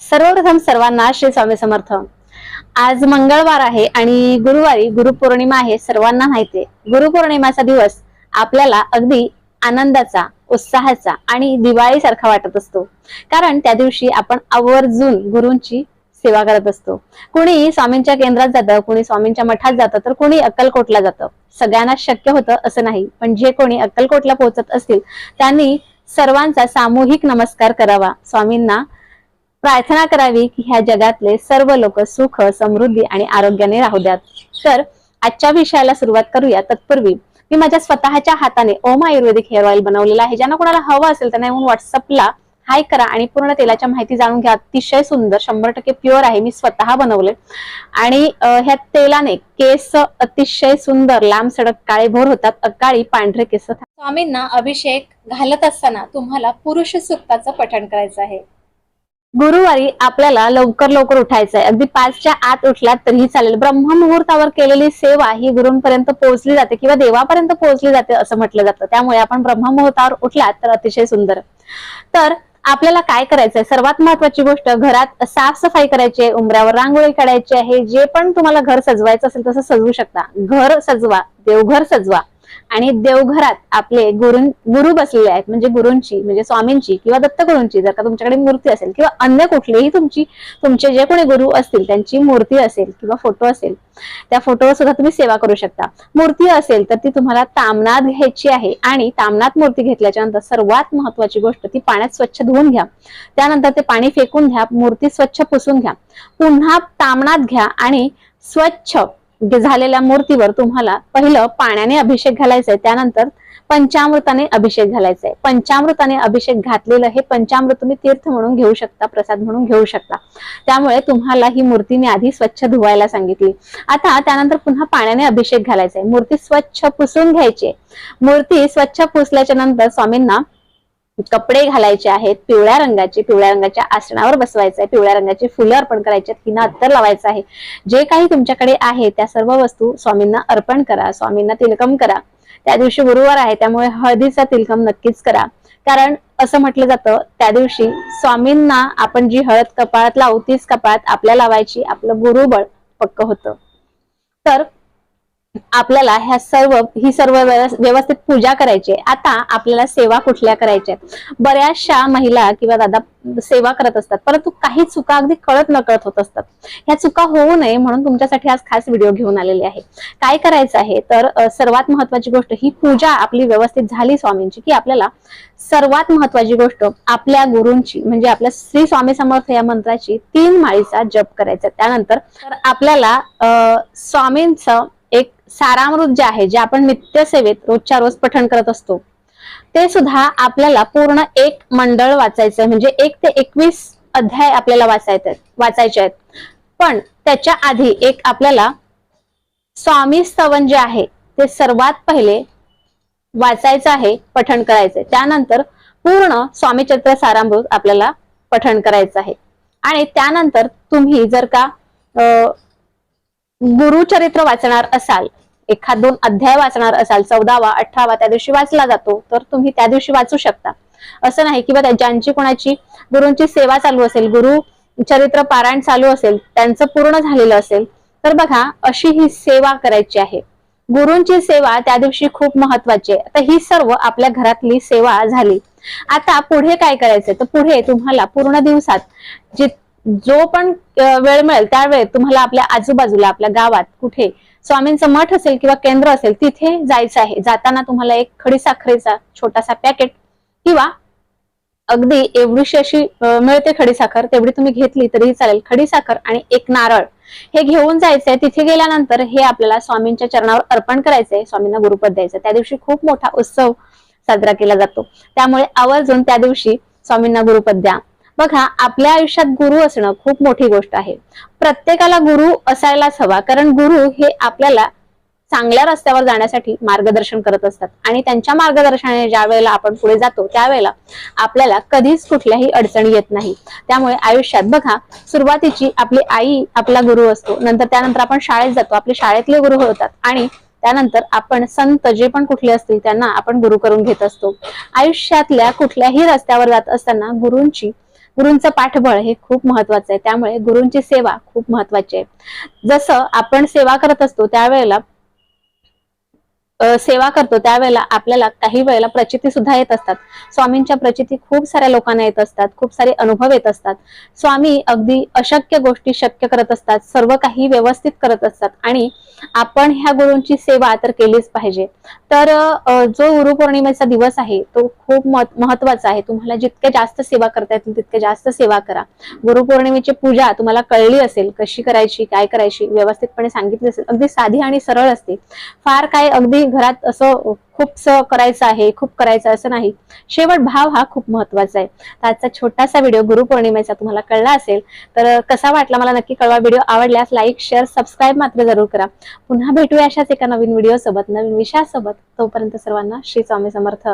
सर्वप्रथम सर्वांना श्री स्वामी समर्थ. आज मंगळवार आहे आणि गुरुवारी गुरुपौर्णिमा आहे सर्वांना माहिती आहे. गुरुपौर्णिमाचा दिवस आपल्याला अगदी आनंदाचा उत्साहाचा आणि दिवाळी सारखा वाटत असतो. कारण त्या दिवशी आपण आवर्जून गुरूंची सेवा करत असतो. कुणी स्वामींच्या केंद्रात जातं कुणी स्वामींच्या मठात जातं तर कुणी अक्कलकोटला जातं. सगळ्यांना शक्य होतं असं नाही. पण जे कोणी अक्कलकोटला पोहोचत असतील त्यांनी सर्वांचा सामूहिक नमस्कार करावा. स्वामींना प्रार्थना करावी की ह्या जगातले सर्व लोक सुख समृद्धी आणि आरोग्याने राहू द्यात. तर आजच्या विषयाला सुरुवात करूया. तत्पूर्वी मी माझ्या स्वतःच्या हाताने ओम आयुर्वेदिक हेअर ऑइल बनवलेलं आहे. ज्यांना कोणाला हवं असेल त्यांना येऊन व्हॉट्सअपला हाय करा आणि पूर्ण तेलाच्या माहिती जाणून घ्या. अतिशय सुंदर शंभर टक्के प्युअर आहे. मी स्वतः बनवले आणि ह्या तेलाने केस अतिशय सुंदर लांब सडक काळे भोर होतात. अकाळी पांढरे केस स्वामींना अभिषेक घालत असताना तुम्हाला पुरुष सुक्ताचं पठण करायचं आहे. गुरुवारी आपल्याला लवकर लवकर उठायचंय. अगदी पाचच्या आत उठलात तरीही चालेल. ब्रह्ममुहूर्तावर केलेली सेवा ही गुरुंपर्यंत पोहोचली जाते किंवा देवापर्यंत पोहोचली जाते असं म्हटलं जातं. त्यामुळे आपण ब्रह्ममुहूर्तावर उठलात तर अतिशय सुंदर. तर आपल्याला काय करायचंय? सर्वात महत्वाची गोष्ट घरात साफसफाई करायची आहे उंबऱ्यावर रांगोळी काढायची आहे जे पण तुम्हाला घर सजवायचं असेल तसं सजवू शकता. घर सजवा देवघर सजवा. आणि देवघरात आपले गुरु गुरु बसलेले आहेत म्हणजे गुरूंची म्हणजे स्वामींची किंवा दत्तगुरूंची जर का तुमच्याकडे मूर्ती असेल किंवा अन्य कुठलेही तुमची तुमचे जे कोणी गुरु असतील त्यांची मूर्ती असेल किंवा फोटो असेल त्या फोटोवर सुद्धा तुम्ही सेवा करू शकता. मूर्ती असेल तर ती तुम्हाला तामनात घ्यायची आहे आणि तामनात मूर्ती घेतल्याच्या नंतर सर्वात महत्वाची गोष्ट ती पाण्यात स्वच्छ धुवून घ्या. त्यानंतर ते पाणी फेकून घ्या मूर्ती स्वच्छ पुसून घ्या. पुन्हा तामनात घ्या आणि स्वच्छ झालेल्या मूर्तीवर तुम्हाला पहिलं पाण्याने अभिषेक घालायचा आहे त्यानंतर पंचामृताने अभिषेक घालायचा आहे पंचामृताने अभिषेक घातलेलं हे पंचामृत तुम्ही तीर्थ म्हणून घेऊ शकता प्रसाद म्हणून घेऊ शकता. त्यामुळे तुम्हाला ही मूर्ती मी आधी स्वच्छ धुवायला सांगितली. आता त्यानंतर पुन्हा पाण्याने अभिषेक घालायचा आहे मूर्ती स्वच्छ पुसून घ्यायची मूर्ती स्वच्छ पुसल्याच्या नंतर स्वामींना कपडे घालायचे आहेत पिवळ्या रंगाचे पिवळ्या रंगाच्या आसनावर बसवायचं आहे पिवळ्या रंगाची फुलं अर्पण करायची आहेत हिना अत्तर लावायचं आहे. जे काही तुमच्याकडे आहे त्या सर्व वस्तू स्वामींना अर्पण करा स्वामींना तिलकम करा. त्या दिवशी गुरुवार आहे त्यामुळे हळदीचा तिलकम नक्कीच करा. कारण असं म्हटलं जातं त्या दिवशी स्वामींना आपण जी हळद कपाळात लावू तीच कपाळात आपल्या लावायची आपलं गुरुबळ पक्क होतं. तर आपल्याला ह्या सर्व ही सर्व व्यवस्थित पूजा करायची आहे. आता आपल्याला सेवा कुठल्या करायच्या बऱ्याचशा महिला किंवा दादा सेवा करत असतात परंतु काही चुका अगदी कळत न कळत होत असतात. ह्या चुका होऊ नये म्हणून तुमच्यासाठी आज खास व्हिडिओ घेऊन आलेले आहे. काय करायचं आहे? तर सर्वात महत्वाची गोष्ट ही पूजा आपली व्यवस्थित झाली स्वामींची की आपल्याला सर्वात महत्वाची गोष्ट आपल्या गुरूंची म्हणजे आपल्या श्री स्वामी समर्थ या मंत्राची तीन माळीचा जप करायचा त्यानंतर तर आपल्याला स्वामींचं एक सारामृत जे आहे जे आपण नित्यसेवेत रोजच्या रोज पठण करत असतो ते सुद्धा आपल्याला पूर्ण एक मंडळ वाचायचं आहे म्हणजे एक ते एकवीस अध्याय आपल्याला वाचायचे वाचायचे आहेत. पण त्याच्या आधी एक आपल्याला स्वामी स्तवन जे आहे ते सर्वात पहिले वाचायचं आहे पठण करायचंय. त्यानंतर पूर्ण स्वामी स्वामीचरित्र सारामृत आपल्याला पठण करायचं आहे. आणि त्यानंतर तुम्ही जर का अं, गुरुचरित्र वाचणार असाल एखाद दोन अध्याय वाचणार असाल चौदावा अठरावा त्या दिवशी वाचला जातो तर तुम्ही त्या दिवशी वाचू शकता. असं नाही किंवा ज्यांची कोणाची गुरूंची सेवा चालू असेल गुरु चरित्र पारायण चालू असेल त्यांचं पूर्ण झालेलं असेल तर बघा अशी ही सेवा करायची आहे. गुरूंची सेवा त्या दिवशी खूप महत्वाची आहे. आता ही सर्व आपल्या घरातली सेवा झाली. आता पुढे काय करायचंय? तर पुढे तुम्हाला पूर्ण दिवसात जित जो पण वेळ मिळेल त्यावेळेत तुम्हाला आपल्या आजूबाजूला आपल्या गावात कुठे स्वामींचं मठ असेल किंवा केंद्र असेल तिथे जायचं आहे. जाताना तुम्हाला एक खडी साखरेचा छोटासा पॅकेट किंवा अगदी एवढीशी अशी मिळते खडी साखर तेवढी तुम्ही घेतली तरीही चालेल. खडी साखर आणि एक नारळ हे घेऊन जायचंय. तिथे गेल्यानंतर हे आपल्याला स्वामींच्या चरणावर अर्पण करायचंय. स्वामींना गुरुपद द्यायचं त्या दिवशी खूप मोठा उत्सव साजरा केला जातो. त्यामुळे आवर्जून त्या दिवशी स्वामींना गुरुपद द्या. बघा आपल्या आयुष्यात गुरु असणं खूप मोठी गोष्ट आहे. प्रत्येकाला गुरु असायलाच हवा कारण गुरु हे आपल्याला चांगल्या रस्त्यावर जाण्यासाठी मार्गदर्शन करत असतात. आणि त्यांच्या मार्गदर्शनाने ज्या वेळेला आपण पुढे जातो त्यावेळेला आपल्याला कधीच कुठल्याही अडचणी येत नाही. त्यामुळे आयुष्यात बघा सुरुवातीची आपली आई आपला गुरु असतो नंतर त्यानंतर आपण शाळेत जातो आपले शाळेतले गुरु होतात आणि त्यानंतर आपण संत जे पण कुठले असतील त्यांना आपण गुरु करून घेत असतो. आयुष्यातल्या कुठल्याही रस्त्यावर जात असताना गुरूंची गुरूंचं पाठबळ हे खूप महत्वाचं आहे. त्यामुळे गुरूंची सेवा खूप महत्वाची आहे. जसं आपण सेवा करत असतो त्यावेळेला सेवा करतो त्यावेळेला आपल्याला काही वेळेला प्रचिती सुद्धा येत असतात. स्वामींच्या प्रचिती खूप साऱ्या लोकांना येत असतात खूप सारे अनुभव येत असतात. स्वामी अगदी अशक्य गोष्टी शक्य करत असतात सर्व काही व्यवस्थित करत असतात आणि आपण ह्या गुरूंची सेवा तर केलीच पाहिजे. तर जो गुरुपौर्णिमेचा दिवस आहे तो खूप महत्त्वाचा आहे. तुम्हाला जितके जास्त सेवा करता येतील तितके जास्त सेवा करा. गुरुपौर्णिमेची पूजा तुम्हाला कळली असेल कशी करायची काय करायची व्यवस्थितपणे सांगितली असेल अगदी साधी आणि सरळ असते. फार काय अगदी घरात असं खूपस करायचं आहे खूप करायचं असं नाही. शेवट भाव हा खूप महत्त्वाचा आहे. तर आजचा छोटासा व्हिडिओ गुरुपौर्णिमेचा तुम्हाला कळला असेल तर कसा वाटला मला नक्की कळवा. व्हिडिओ आवडल्यास लाईक शेअर सबस्क्राईब मात्र जरूर करा. पुन्हा भेटूया अशाच एका नवीन व्हिडिओ सोबत नवीन विषयासोबत. तोपर्यंत सर्वांना श्री स्वामी समर्थ.